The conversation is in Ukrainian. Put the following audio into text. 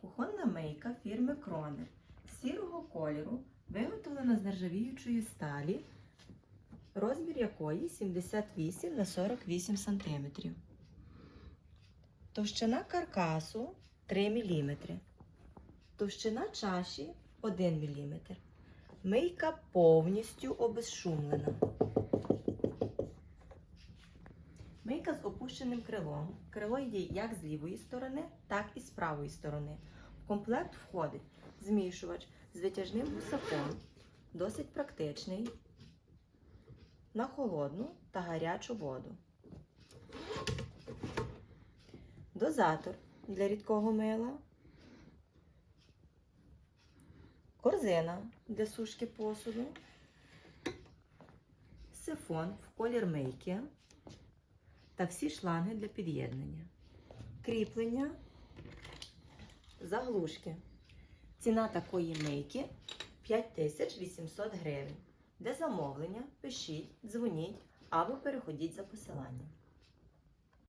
Кухонна мийка фірми Кроне сірого кольору, виготовлена з нержавіючої сталі, розмір якої 78 на 48 см. Товщина каркасу 3 мм. Товщина чаші 1 мм. Мийка повністю обезшумлена. Мийка з опущеним крилом. Крило йде як з лівої сторони, так і з правої сторони. В комплект входить змішувач з витяжним гусаком, досить практичний, на холодну та гарячу воду. Дозатор для рідкого мила. Корзина для сушки посуду. Сифон в колір мийки та всі шланги для під'єднання. Кріплення, заглушки. Ціна такої мийки 5800 гривень. Для замовлення пишіть, дзвоніть або переходіть за посиланням.